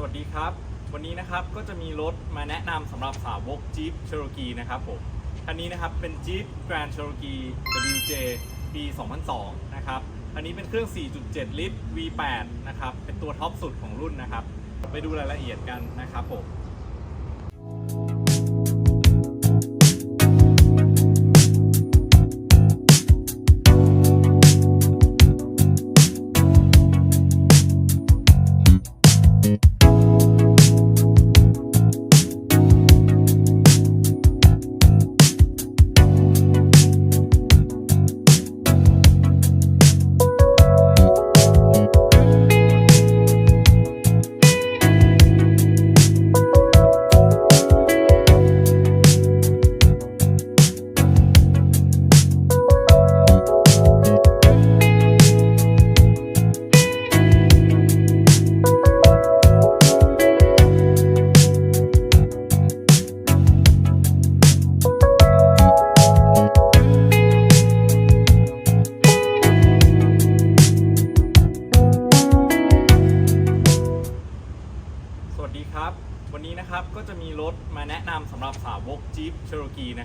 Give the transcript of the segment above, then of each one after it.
สวัสดีครับ วันนี้นะครับก็จะมีรถมาแนะนำสำหรับสาวก Jeep Cherokee นะครับผมคันนี้นะครับเป็น Jeep Grand Cherokee WJ ปี 2002 นะครับอันนี้เป็นเครื่อง 4.7 ลิตร V8 นะครับเป็นตัวท็อปสุดของรุ่นนะครับ ไปดูรายละเอียดกันนะครับผม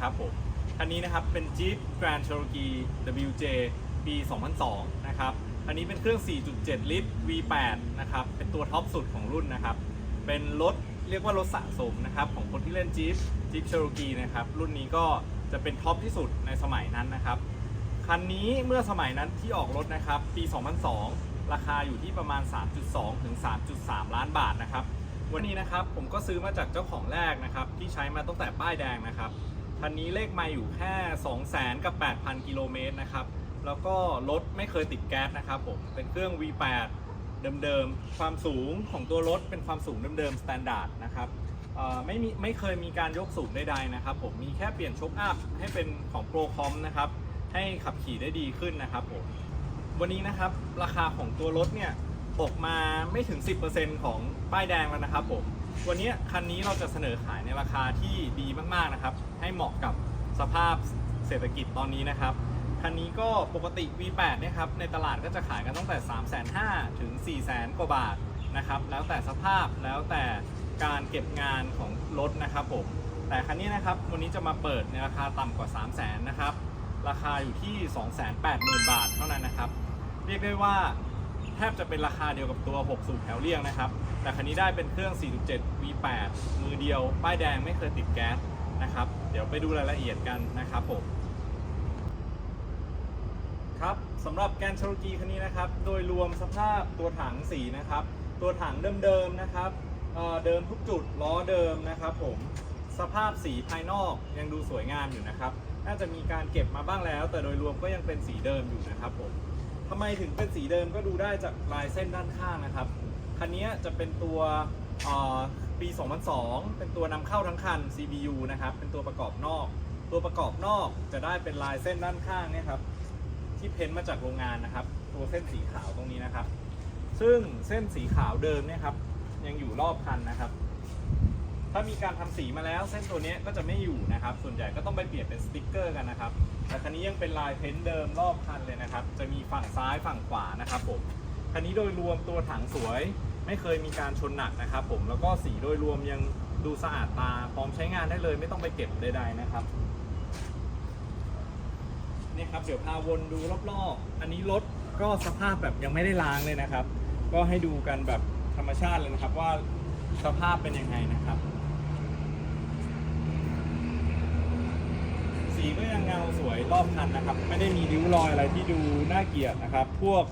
นะครับผมคันนี้นะครับเป็น Jeep Grand Cherokee WJ ปี 2002 นะครับอันนี้เป็นเครื่อง 4.7 ลิตร V8 นะครับ เป็นตัวท็อปสุดของรุ่นนะครับ เป็นรถเรียกว่ารถสะสมนะครับ ของคนที่เล่น Jeep Jeep Cherokee นะครับ รุ่นนี้ก็จะเป็นท็อปที่สุดในสมัยนั้นนะครับ คันนี้เมื่อสมัยนั้นที่ออกรถนะครับ ปี 2002 ราคาอยู่ที่ประมาณ 3.2 ถึง 3.3 ล้านบาทนะครับ วันนี้นะครับผมก็ซื้อมาจากเจ้าของแรกนะครับ ที่ใช้มาตั้งแต่ป้ายแดงนะครับ คันนี้เลขมาอยู่แค่ 20,000กับ 8,000 กิโลเมตรนะครับ แล้วก็รถไม่เคยติดแก๊สนะครับผม เป็นเครื่อง V8 เดิมๆ ความสูงของตัวรถเป็นความสูงเดิมๆ สแตนดาร์ดนะครับไม่มีไม่เคยมีการยกสูงใดๆนะครับผม มีแค่เปลี่ยนช็อคอัพให้เป็นของ Pro Com นะครับ ให้ขับขี่ได้ดีขึ้นนะครับผม วันนี้นะครับราคาของตัวรถเนี่ยตกมาไม่ถึง 10%ของป้ายแดงแล้วนะครับผม วันนี้คันนี้เราจะเสนอขายในราคาที่ดีมากๆนะครับ ให้เหมาะกับสภาพเศรษฐกิจตอนนี้นะครับ คันนี้ก็ปกติ V8 เนี่ยครับในตลาดก็จะขายกันตั้งแต่ 3 5 0 0 0ถึง 4 0 0 0 0 กว่าบาทนะครับ แล้วแต่สภาพแล้วแต่การเก็บงานของรถนะครับผม แต่คันนี้นะครับวันนี้จะมาเปิดในราคาต่ำกว่า 3 0 0 0 0 0นะครับ ราคาอยู่ที่ 280,000 บาทเท่านั้นนะครับ เรียกได้ว่าแทบจะเป็นราคาเดียวกับตัว 6 สูบแถวเรียงนะครับ แต่คันนี้ได้เป็นเครื่อง 4.7 V8 มือเดียว ป้ายแดงไม่เคยติดแก๊สนะครับ เดี๋ยวไปดูรายละเอียดกันนะครับผม ครับสำหรับแกน Cherokee คันนี้นะครับ โดยรวมสภาพตัวถังสีนะครับ ตัวถังเดิมๆนะครับเเดิมทุกจุดล้อเดิมนะครับผม สภาพสีภายนอกยังดูสวยงามอยู่นะครับ น่าจะมีการเก็บมาบ้างแล้ว แต่โดยรวมก็ยังเป็นสีเดิมอยู่นะครับผมทำไมถึงเป็นสีเดิมก็ดูได้จากลายเส้นด้านข้างนะครับ คันนี้จะเป็นตัวเอ่อปี 2002 เป็นตัวนำเข้าทั้งคัน CBU นะครับ เป็นตัวประกอบนอก ตัวประกอบนอกจะได้เป็นลายเส้นด้านข้างเนี่ยครับที่เพ้นท์มาจากโรงงานนะครับ ตัวเส้นสีขาวตรงนี้นะครับ ซึ่งเส้นสีขาวเดิมเนี่ยครับยังอยู่รอบคันนะครับ ถ้ามีการทำสีมาแล้วเส้นตัวนี้ก็จะไม่อยู่นะครับ ส่วนใหญ่ก็ต้องไปเปลี่ยนเป็นสติกเกอร์กันนะครับ แต่คันนี้ยังเป็นลายเพ้นท์เดิมรอบคันเลยนะครับ จะมีฝั่งซ้ายฝั่งขวานะครับผม คันนี้โดยรวมตัวถังสวย ไม่เคยมีการชนหนักนะครับผมแล้วก็สีโดยรวมยังดูสะอาดตาพร้อมใช้งานได้เลย ไม่ต้องไปเก็บใดๆนะครับนี่ครับเดี๋ยวพาวนดูรอบๆ อันนี้รถก็สภาพแบบยังไม่ได้ล้างเลยนะครับ ก็ให้ดูกันแบบธรรมชาติเลยนะครับว่าสภาพเป็นยังไงนะครับ สีก็ยังเงาสวยรอบคันนะครับ ไม่ได้มีริ้วรอยอะไรที่ดูน่าเกลียดนะครับ พวก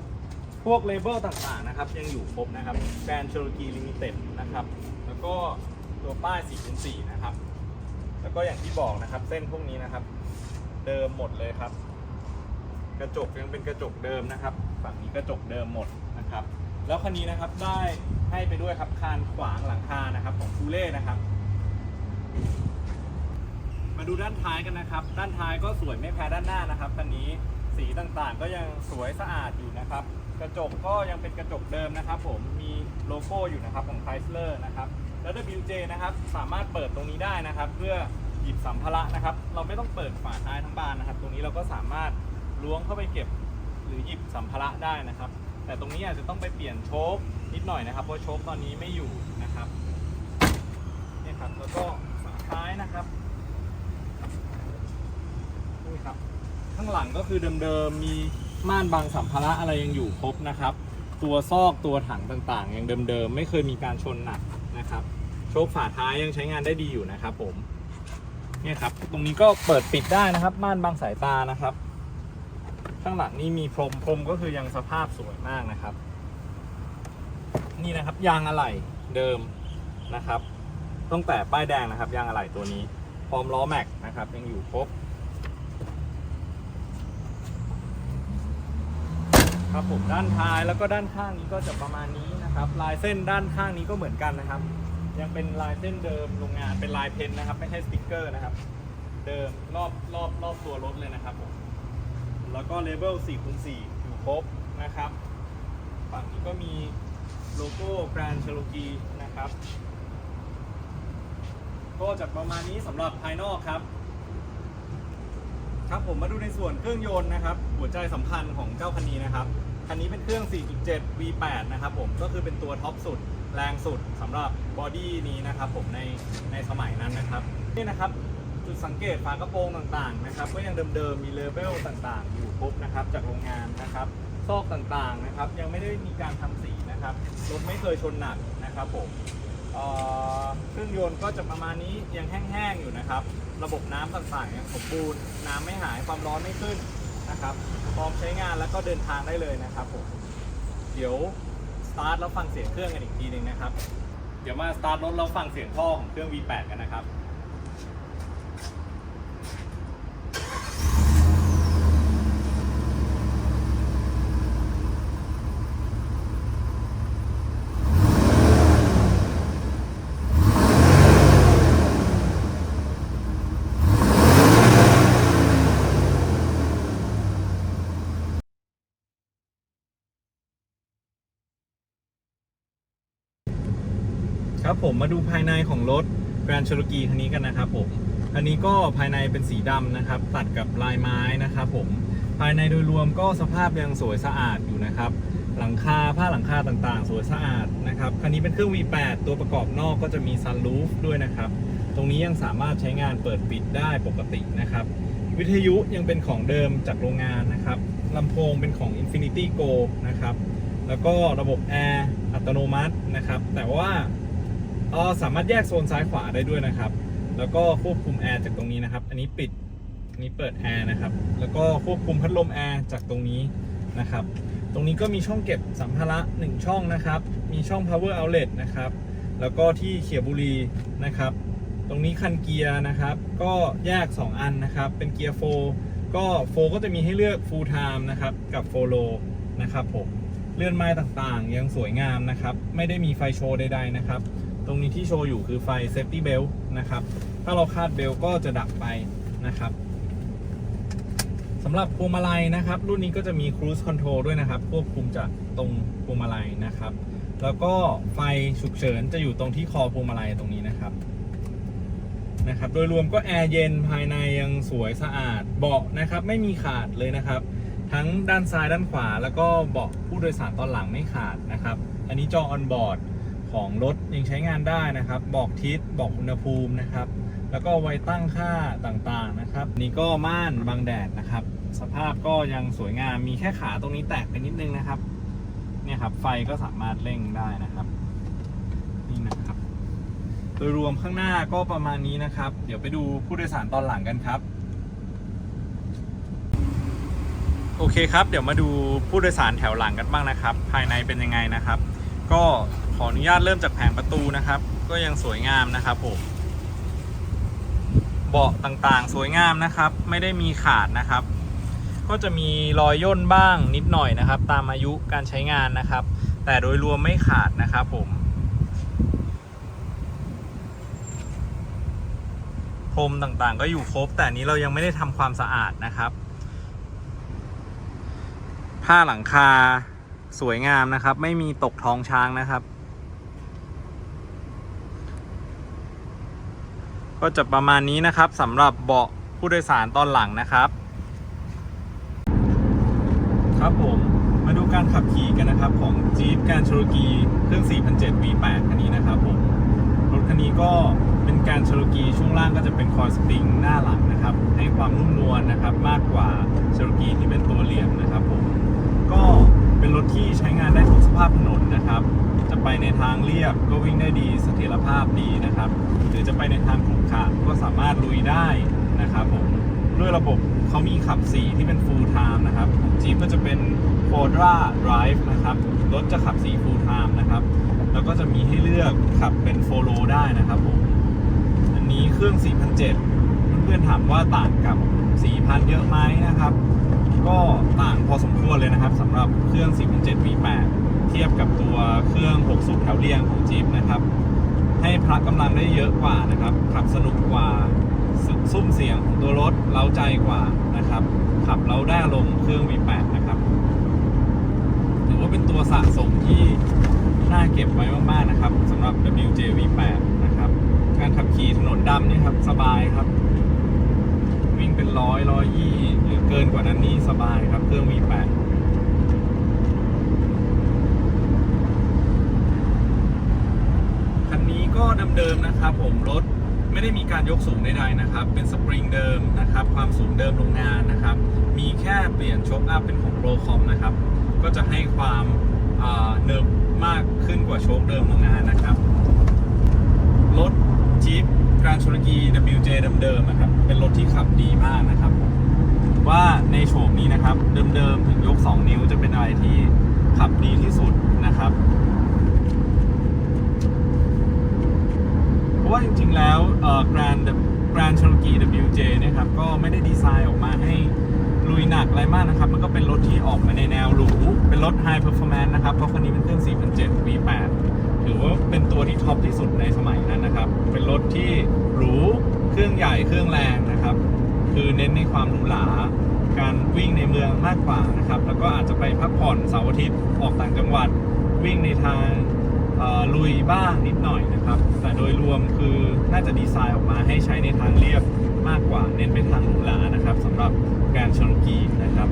วกเลเบลต่างๆนะครับยังอยู่ครบนะครับแบรนด์ Cherokee Limited นะครับแล้วก็ตัวป้ายสีเป็นสีนะครับแล้วก็อย่างที่บอกนะครับเส้นพวกนี้นะครับ เดิมหมดเลยครับ กระจกยังเป็นกระจกเดิมนะครับ ฝั่งนี้กระจกเดิมหมดนะครับ แล้วคันนี้นะครับได้ให้ไปด้วยครับคานขวางหลังคานะครับของคูเล่นะครับ มาดูด้านท้ายกันนะครับ ด้านท้ายก็สวยไม่แพ้ด้านหน้านะครับคันนี้สีต่างๆก็ยังสวยสะอาดอยู่นะครับ กระจกก็ยังเป็นกระจกเดิมนะครับ ผมมีโลโก้อยู่นะครับของ Chrysler นะครับแล้ว WJ นะครับสามารถเปิดตรงนี้ได้นะครับ เพื่อหยิบสัมภาระนะครับ เราไม่ต้องเปิดฝาท้ายทั้งบานนะครับ ตรงนี้เราก็สามารถล้วงเข้าไปเก็บหรือหยิบสัมภาระได้นะครับ แต่ตรงนี้อาจจะต้องไปเปลี่ยนโชคนิดหน่อยนะครับ เพราะโชคตอนนี้ไม่อยู่นะครับนี่ครับแล้วก็ฝาท้ายนะครับนี่ครับข้างหลังก็คือเดิมๆมี ม่านบังสัมภาระอะไรยังอยู่ครบนะครับ ตัวซอกตัวถังต่างๆ ยังเดิมๆ ไม่เคยมีการชนหนักนะครับ โชคฝาท้ายยังใช้งานได้ดีอยู่นะครับผมเนี่ยครับ ตรงนี้ก็เปิดปิดได้นะครับ ม่านบังสายตานะครับ ข้างหลังนี่มีพรมพรมก็คือยังสภาพสวยมากนะครับ นี่นะครับยางอะไหล่เดิมนะครับตั้งแต่ป้ายแดงนะครับยางอะไหล่ตัวนี้ พร้อมล้อแม็กนะครับยังอยู่ครบ ครับผมด้านท้ายแล้วก็ด้านข้างนี้ก็จะประมาณนี้นะครับ ลายเส้นด้านข้างนี้ก็เหมือนกันนะครับ ยังเป็นลายเส้นเดิมโรงงานเป็นลายเพ้นนะครับ ไม่ใช่สติกเกอร์นะครับ เดิมรอบรอบรอบตัวรถเลยนะครับผมแล้วก็เลเบล4คูณ4อยู่ครบนะครับฝั่งนี้ก็มีโลโก้ Grand Cherokee นะครับ ก็จะประมาณนี้สำหรับภายนอกครับ ครับผมมาดูในส่วนเครื่องยนต์นะครับ หัวใจสำคัญของเจ้าคันนี้นะครับ คันนี้เป็นเครื่อง 4.7 V8 นะครับผมก็คือเป็นตัวท็อปสุดแรงสุดสำหรับบอดี้นี้นะครับผมในในสมัยนั้นนะครับนี่นะครับจุดสังเกตฝากระโปรงต่างๆนะครับก็ยังเดิมๆมีเลเวลต่างๆ อยู่ครบนะครับจากโรงงานนะครับซอกต่างๆนะครับยังไม่ได้มีการทำสีนะครับรถไม่เคยชนหนักนะครับผมเครื่องยนต์ก็จะประมาณนี้ยังแห้งๆอยู่นะครับ ระบบน้ำต่างๆสมบูรณ์น้ำไม่หายความร้อนไม่ขึ้นนะครับพร้อมใช้งานแล้วก็เดินทางได้เลยนะครับผมเดี๋ยวสตาร์ทแล้วฟังเสียงเครื่องกันอีกทีหนึ่งนะครับ เดี๋ยวมาสตาร์ทรถแล้วฟังเสียงท่อของเครื่อง V8 กันนะครับ ครับผมมาดูภายในของรถ Grand Cherokee คันนี้กันนะครับผมอันนี้ก็ภายในเป็นสีดำนะครับ ตัดกับลายไม้นะครับผมภายในโดยรวมก็สภาพยังสวยสะอาดอยู่นะครับ หลังคาผ้าหลังคาต่างๆ สวยสะอาดนะครับคันนี้เป็นเครื่อง V8 ตัวประกอบนอกก็จะมี sunroof ด้วยนะครับ ตรงนี้ยังสามารถใช้งานเปิดปิดได้ปกตินะครับ วิทยุยังเป็นของเดิมจากโรงงานนะครับลำโพงเป็นของ Infinity Go นะครับ แล้วก็ระบบแอร์อัตโนมัตินะครับ แต่ว่า สามารถแยกโซนซ้ายขวาได้ด้วยนะครับ แล้วก็ควบคุมแอร์จากตรงนี้นะครับ อันนี้ปิดอันนี้เปิดแอร์นะครับ แล้วก็ควบคุมพัดลมแอร์จากตรงนี้นะครับ ตรงนี้ก็มีช่องเก็บสัมภาระ 1 ช่องนะครับ มีช่อง power outlet นะครับ แล้วก็ที่เขียบุรีนะครับ ตรงนี้คันเกียร์นะครับ ก็แยก 2 อันนะครับ เป็นเกียร์โฟก็โฟก็จะมีให้เลือก full time นะครับ กับโฟโลนะครับผม เลื่อนไม้ต่างๆ ยังสวยงามนะครับ ไม่ได้มีไฟโชว์ใดๆนะครับ ตรงนี้ที่โชว์อยู่คือไฟ safety belt นะครับ ถ้าเราคาดเบลก็จะดับไปนะครับสำหรับพวงมาลัยนะครับ รุ่นนี้ก็จะมี cruise control ด้วยนะครับ ควบคุมจากตรงพวงมาลัยนะครับ แล้วก็ไฟฉุกเฉินจะอยู่ตรงที่คอพวงมาลัยตรงนี้นะครับนะครับโดยรวมก็แอร์เย็นภายในยังสวยสะอาดเบาะนะครับ ไม่มีขาดเลยนะครับ ทั้งด้านซ้ายด้านขวา แล้วก็เบาะผู้โดยสารตอนหลังไม่ขาดนะครับ อันนี้จอออนบอร์ด ของรถยังใช้งานได้นะครับ บอกทิศบอกอุณหภูมินะครับ แล้วก็ไว้ตั้งค่าต่างๆนะครับ นี่ก็ม่านบังแดดนะครับ สภาพก็ยังสวยงามมีแค่ขาตรงนี้แตกไปนิดนึงนะครับเนี่ยครับไฟก็สามารถเร่งได้นะครับนี่นะครับ โดยรวมข้างหน้าก็ประมาณนี้นะครับ เดี๋ยวไปดูผู้โดยสารตอนหลังกันครับโอเคครับ เดี๋ยวมาดูผู้โดยสารแถวหลังกันบ้างนะครับ ภายในเป็นยังไงนะครับ ก็ ขออนุญาตเริ่มจากแผงประตูนะครับ ก็ยังสวยงามนะครับผมเบาะต่างๆ สวยงามนะครับ ไม่ได้มีขาดนะครับ ก็จะมีรอยย่นบ้างนิดหน่อยนะครับ ตามอายุการใช้งานนะครับ แต่โดยรวมไม่ขาดนะครับผมพรมต่างๆ ก็อยู่ครบ แต่นี้เรายังไม่ได้ทำความสะอาดนะครับ ผ้าหลังคาสวยงามนะครับ ไม่มีตกท้องช้างนะครับ ก็จะประมาณนี้นะครับสำหรับเบาะผู้โดยสารตอนหลังนะครับ ครับผมมาดูการขับขี่กันนะครับของ Jeep Grand Cherokee เครื่อง4,700 V8 คันนี้นะครับผมรถคันนี้ก็เป็นการ Cherokee ช่วงล่างก็จะเป็นคอยสปริงหน้าหลังนะครับ ให้ความนุ่มนวลนะครับมากกว่า Cherokee ที่เป็นตัวเหลี่ยมนะครับผมก็เป็นรถที่ใช้งานได้ทุกสภาพถนนนะครับ ไปในทางเรียบก็วิ่งได้ดีเสถียรภาพดีนะครับหรือจะไปในทางขรุขระก็สามารถลุยได้นะครับผมด้วยระบบเขามีขับ 4 ที่เป็น full time นะครับของ Jeep ก็จะเป็น Quadra Drive นะครับรถจะขับ 4 full time นะครับ แล้วก็จะมีให้เลือกขับเป็น follow ได้นะครับผมอันนี้เครื่อง 4,007 เพื่อนๆถามว่าต่างกับ 4,000 เยอะไหมนะครับ ก็ต่างพอสมควรเลยนะครับสำหรับเครื่อง 4,007 V8 เทียบกับตัวเครื่อง6สูบแถวเรียงของ Jeep นะครับ ให้พละกำลังได้เยอะกว่านะครับ ขับสนุกกว่าซุ้มเสียงของตัวรถเล้าใจกว่านะครับ ขับเราได้อารมณ์เครื่อง V8 นะครับถือว่าเป็นตัวสะสมที่น่าเก็บไว้มากๆนะครับสำหรับ WJ V8 นะครับ การขับขี่ถนนดำนี่ครับสบายครับ วิ่งเป็นร้อยร้อยยี่หรือเกินกว่านั้นนี่สบายครับเครื่อง V8 คันนี้ ก็เดิมๆนะครับ ผมรถไม่ได้มีการยกสูงใดๆนะครับ เป็นสปริงเดิมนะครับ ความสูงเดิมโรงงานนะครับ มีแค่เปลี่ยนโชคอัพเป็นของโปรคอมนะครับ ก็จะให้ความเนิบมากขึ้นกว่าโชคเดิมโรงงานนะครับ รถ Jeep Grand Cherokee WJ เดิมๆนะครับ เป็นรถที่ขับดีมากนะครับ ว่าในโฉมนี้นะครับ เดิมๆถึงยก 2 นิ้วจะเป็นอะไรที่ขับดีที่สุดนะครับ เพ ราะว่าจริงๆแล้วเอ่อ Grand Grand Cherokee WJ นะครับก็ไม่ได้ดีไซน์ออกมาให้ลุยหนักอะไรมากนะครับ มันก็เป็นรถที่ออกมาในแนวหรู เป็นรถ High Performance นะครับ เพราะคันนี้เป็นเครื่อง 4,700 V8 ถือว่าเป็นตัวที่ท็อปที่สุดในสมัยนั้นนะครับ เป็นรถที่หรู เครื่องใหญ่ เครื่องแรงนะครับ คือเน้นในความหรูหรา การวิ่งในเมืองมากกว่านะครับ แล้วก็อาจจะไปพักผ่อนเสาร์อาทิตย์ ออกต่างจังหวัด วิ่งในทาง ลุยบ้างนิดหน่อยนะครับ แต่โดยรวมคือน่าจะดีไซน์ออกมาให้ใช้ในทางเรียบมากกว่าเน้นไปทางหรูหรานะครับสำหรับการชนกีนะครับ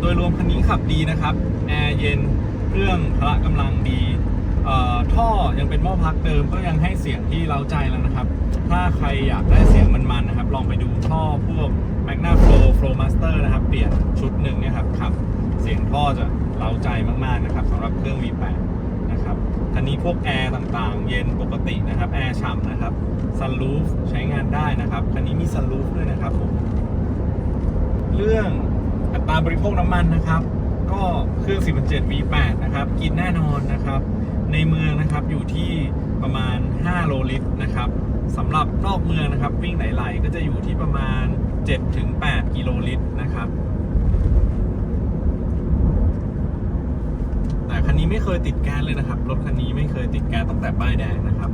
โดยรวมคันนี้ขับดีนะครับแอร์เย็นเครื่องพละกำลังดีอ่อท่อยังเป็นหม้อพักเดิมก็ยังให้เสียงที่เร้าใจแล้วนะครับ ถ้าใครอยากได้เสียงมันๆนะครับ ลองไปดูท่อพวก Magna Flow Flow Master นะครับ เปลี่ยนชุดหนึ่งเนี่ยครับขับ เสียงท่อจะ เราใจมากๆนะครับสำหรับเครื่อง V8 นะครับคันนี้พวกแอร์ต่างๆ เย็นปกตินะครับแอร์ฉ่ำนะครับซันรูฟใช้งานได้นะครับคันนี้มีซันรูฟด้วยนะครับผมเรื่องอัตราบริโภคน้ำมันนะครับ ก็เครื่อง4.7 V8 นะครับกินแน่นอนนะครับ ในเมืองนะครับอยู่ที่ประมาณ 5 โลลิตรนะครับสำหรับนอกเมืองนะครับวิ่งไหลๆก็จะอยู่ที่ประมาณ 7-8 กิโลลิตรนะครับ แต่ คันนี้ไม่เคยติดแก๊สเลยนะครับ รถคันนี้ไม่เคยติดแก๊สตั้งแต่ป้ายแดงนะครับ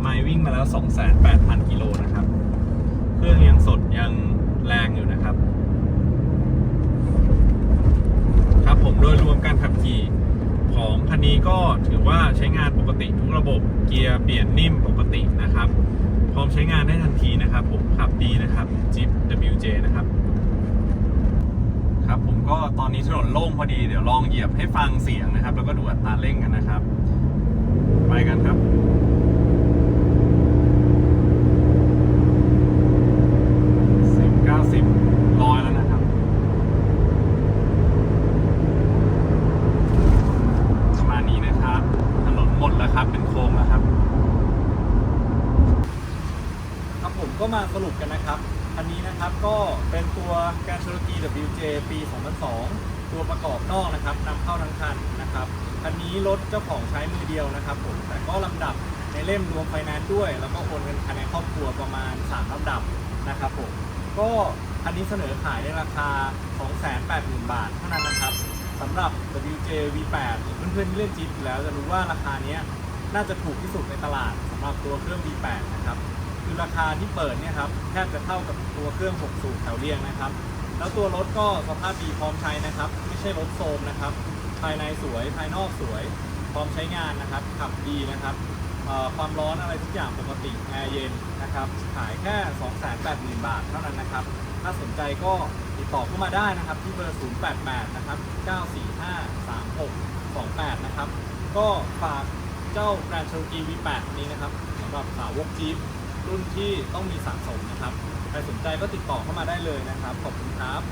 ไมล์วิ่งมาแล้ว 28,000 กิโลนะครับ เครื่องยังสดยังแรงอยู่นะครับ ครับผมโดยรวมการขับขี่ของคันนี้ก็ถือว่าใช้งานปกติทุกระบบเกียร์เปลี่ยนนิ่มปกตินะครับ พร้อมใช้งานได้ทันทีนะครับ ผมขับดีนะครับ Jeep WJ นะครับ ครับ ผมก็ตอนนี้ถนนโล่งพอดีเดี๋ยวลองเหยียบให้ฟังเสียงนะครับ แล้วก็ดูอัตราเร่งกันนะครับ ไปกันครับสิบเก้าสิบร้อยแล้วนะครับประมาณนี้นะครับถนนหมดแล้วครับเป็นโค้งแล้วครับ ครับผมก็มาสรุปกันนะครับ นะครับก็เป็นตัวการช Cherokee WJ ปี 2002 ตัวประกอบนอกนะครับนำเข้าทั้งคันนะครับอันนี้รถเจ้าของใช้มือเดียวนะครับผมแต่ก็ลำดับในเล่มรวมไฟแนนซ์ด้วย แล้วก็โอนเงินภายในครอบครัวประมาณ 3ลำดับนะครับผมก็อันนี้เสนอขายในราคา 280,000 บาทเท่านั้นนะครับสำหรับ WJ V8 เพื่อนๆที่เล่นจีบอยู่แล้วจะรู้ว่าราคานี้น่าจะถูกที่สุดในตลาดสำหรับตัวเครื่อง V8 นะครับ คือราคาที่เปิดเนี่ยครับแทบจะเท่ากับตัวเครื่อง 6 สูบแถวเรียงนะครับ แล้วตัวรถก็สภาพดีพร้อมใช้นะครับ ไม่ใช่รถโซมนะครับ ภายในสวยภายนอกสวย พร้อมใช้งานนะครับ ขับดีนะครับความร้อนอะไรทุกอย่างปกติแอร์เย็นนะครับ ขายแค่ 280,000 บาทเท่านั้นนะครับ ถ้าสนใจก็ติดต่อเข้ามาได้นะครับ ที่เบอร์ 088 นะครับ 945 3628 นะครับ ก็ฝากเจ้า Grand Cherokee V8 นี้นะครับสำหรับสาวกจี๊ป รุ่นที่ต้องมีสะสมนะครับ ใครสนใจก็ติดต่อเข้ามาได้เลยนะครับ ขอบคุณครับ